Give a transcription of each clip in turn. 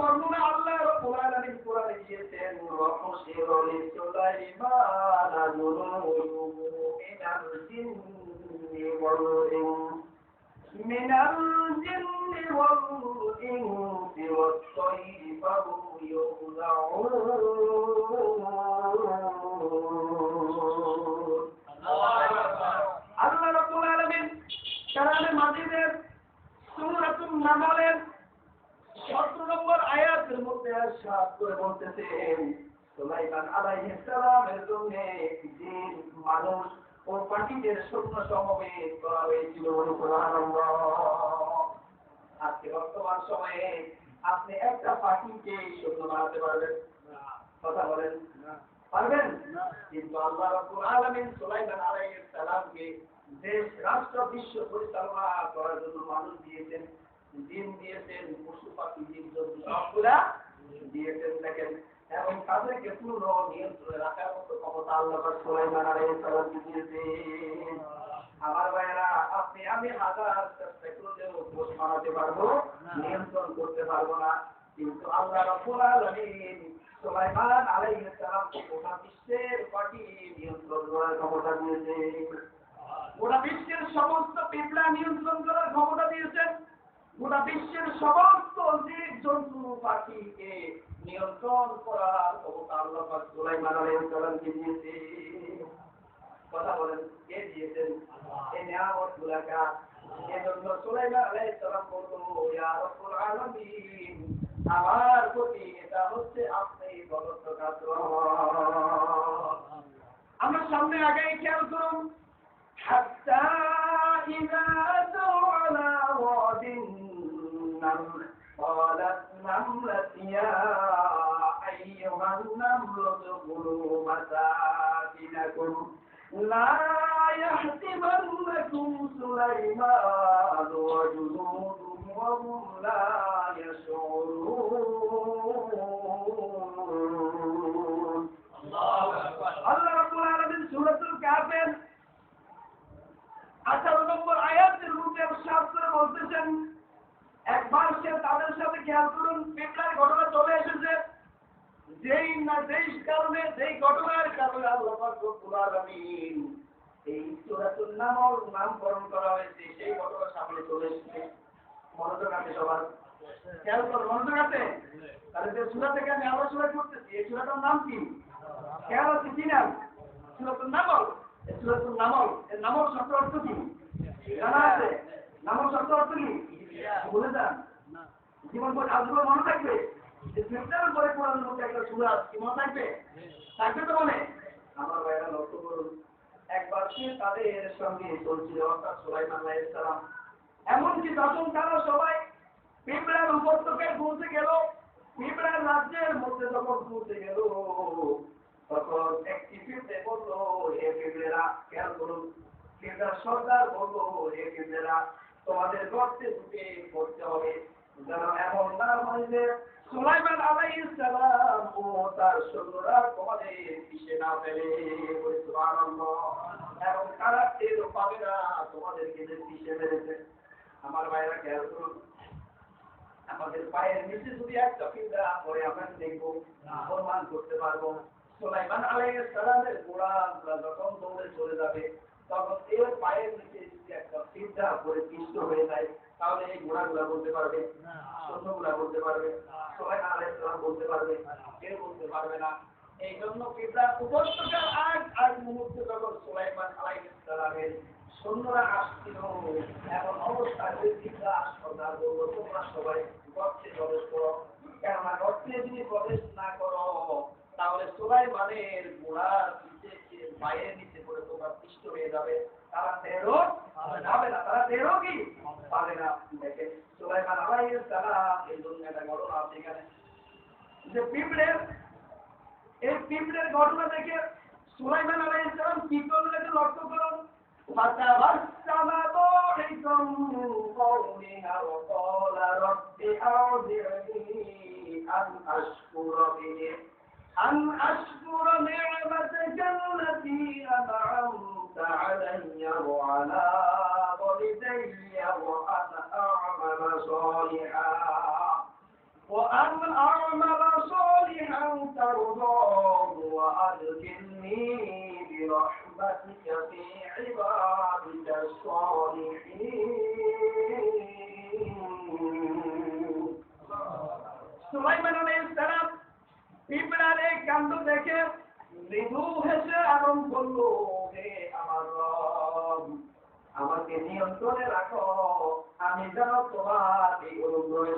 বর্ণনা আল্লাহ রাব্বুল আলামিন কোরআনে দিয়েছেন ওয়াহশিরু লিসুলাইমান জুনুদুহু মিনাল জিন্নি ওয়াল ইনস من الجن والإنس والطير فهم يوزعون সুলাইমান জন্য জিন মানুষ ও পাখিদের শূন্য সমবেত করা হয়েছিল আজকে বর্তমান সময়ে আপনি একটা পাখিকে শূন্য বানাতে পারবেন। কথা বলেন। পারবেন? কিন্তু আল্লাহ রাব্বুল আলামিন সুলাইমান আলাইহিস সালামকে দেশ রাষ্ট্র বিশ্ব পরিচালনা করার জন্য মানুষ দিয়েছেন। দিন দিয়েছেন পশু পাখি জীব জন্তু সবগুলা দিয়েছেন। দেখেন তাদেরকে পূর্ণ নিয়ন্ত্রণে রাখার মতো ক্ষমতা আল্লাহ সুলাইমান দিয়েছেন। আমার ভাইয়েরা, আপনি আমি হাজার চেষ্টা করলেও পোষ মানাতে পারব, নিয়ন্ত্রণ করতে পারব না। কিন্তু আল্লাহ রাব্বুল আলামিন সুলাইমান আলাইহিস সালামকে গোটা বিশ্বের পাখি নিয়ন্ত্রণ করার ক্ষমতা দিয়েছেন। গোটা বিশ্বের সমস্ত পিঁপড়া নিয়ন্ত্রণ করার ক্ষমতা দিয়েছেন। গোটা বিশ্বের সমস্ত জীব জন্তু পাখিকে নিয়ন্ত্রণ করার ক্ষমতা আল্লাহ পাক সুলাইমান আলাইহিস সালামকে দিয়েছে কথা বলেন কে দিয়েছেন এই নিয়ামত গুলাকা এজন্য সুলাইমান আলাইহিস সালাম বলতো ইয়া রাব্বুল আলামিন আমার প্রতি এটা হচ্ছে আপনি বলত্ব কাজ আমরা সামনে আগে খেয়াল করুন حتى إذا أتوا على واد النمل قالت نملة يا أيها النمل ادخلوا مساكنكم لا يحتمنكم سليمان وجنوده وهم لا يشعرون আল্লাহ রাব্বুল আলামিন সূরাতুল কাফের 18 নম্বর আয়াতের মধ্যে ارشاد করে বলতেছেন একবার সে তাদের সাথে খেয়াল করুন পিপলার ঘটনা চলে এসেছে যেই না যেই কারণে, যেই ঘটনার কারণে আল্লাহ রব্বুল আলামিন এই সূরাতুল নামল নামকরণ করা হয়েছে, সেই ঘটনা সামনে চলে এসেছে। মনোযোগ আছে সবার? খেয়াল করুন মনোযোগ আছে? তাহলে যে সূরা থেকে আমি আলোচনা করতেছি এই সূরাটার নাম কি? খেয়াল আছে কি নাম সূরাতুল নামল এই সূরাতুল নামল এর নামল শব্দ অর্থ কি? জানা আছে? নামল শব্দ অর্থ কি? বলে যান। জীবন আজীবন মনে থাকবে? উপত্যকায় পৌঁছে গেল। পিঁপড়ার রাজ্যের মধ্যে যখন পৌঁছে গেল, তখন একটি পিঁপড়েরা খেয়াল করুন পিঁপড়ার সর্দার বলল, হে পিঁপড়েরা তোমাদের গর্তে ঢুকে পড়তে হবে। যেন এমন না হয় যে সুলাইমান আলাইহিস সালাম ও তার সৈন্যরা তোমাদের পিছে না ফেলে। বলে, সুবহানাল্লাহ। এবং তারা টেরও পাবে না তোমাদেরকে যে পিছে মেরেছে। আমার ভাইরা, খেয়াল করুন। আমাদের পায়ের নিচে যদি একটা পিঁপড়া পরে আমরা দেখব? প্রমাণ করতে পারব সুলাইমান আলাইহিস সালামের গোড়া যখন দৌড়ে চলে যাবে, তখন এর পায়ের নিচে যদি একটা পিঁপড়া পরে পিষ্ট হয়ে যায় তাহলে এই ঘোড়াগুলা বলতে পারবে সৈন্যগুলা বলতে পারবে সুলাইমান আলাইহিস সালাম বলতে পারবে কেউ বলতে পারবে না। এই জন্য উপত্যকার আগ আগ মুহূর্তে যখন সুলাইমান আলাইহিস সালামের সৈন্যরা আসছিল এমন অবস্থায় ওই পিঁপড়া সর্দার বলল তোমরা সবাই গর্তে প্রবেশ করো। কেননা গর্তে যদি প্রবেশ না করো তাহলে সুলাইমানের গোড়ার নিচে পায়ের নিচে পড়ে তোমরা পিষ্ট হয়ে যাবে তারা টেরও পাবে না তারা টেরও কি পাবে না দেখেন সুলাইমান আলাইহিস সালাম এই জন্য একটা ঘটনা আছে এখানে যে পিঁপড়ের এই পিঁপড়ের ঘটনা দেখে সুলাইমান আলাইহিস সালাম কি করলেন এটা লক্ষ্য করুন فتبسم ضاحكا من قولها وقال رب أوزعني أن أشكر به أن أشكر نعمتك التي أنعمت علي وعلى والدي وأن أعمل صالحا وأن أعمل صالحا ترضاه وأدخلني برحمتك في عبادك الصالحين সুলাইমান আলাইহিস সালাম পিঁপড়ার এই কাণ্ড দেখে মৃদু হেসে আরম্ভ করলো হে আমার রব আমাকে নিয়ন্ত্রণে রাখো আমি যেন তোমার এই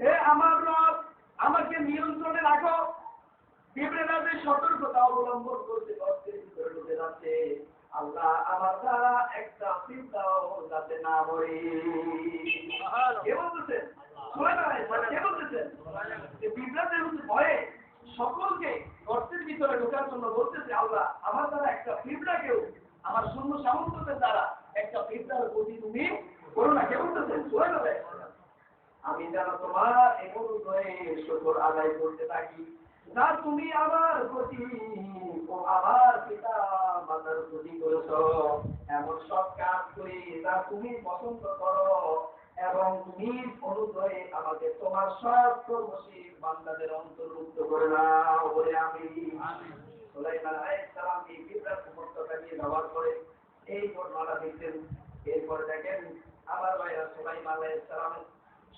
হে আমার রব আমাকে নিয়ন্ত্রণে রাখো। পিঁপড়েরা সতর্কতা অবলম্বন করতে যাচ্ছে। আল্লাহ আমার দ্বারা একটা পিঁপড়াও যাতে না মরে কে বলতেছেন? কে ভয়ে সকলকে গর্তের ভিতরে ঢোকার জন্য বলতেছে আল্লাহ আমার দ্বারা একটা পিঁপড়াকেও আমার শূন্য সামন্তদের দ্বারা একটা পিঁপড়ার প্রতি তুমি করো না কে বলতেছেন সুলাইমান আলাইহিস সালাম আমি যেন তোমার শুকর আদায় করতে থাকি। না তুমি আমার প্রতি ও আমার পিতা মাতার প্রতি করেছ। এমন সব কাজ করি তা তুমি পছন্দ করো এবং তুমি অনুগ্রহে আমাকে তোমার সব কর্মশীল বান্দাদের অন্তর্ভুক্ত করে নাও বলে আমি সুলাইমান আলাইহিস সালাম এই বিবরাট সমর্থটা নিয়ে ব্যবহার করে এই ঘটনাটা দেখছেন। এরপরে দেখেন আমার ভাইরা সুলাইমান আলাইহিস সালাম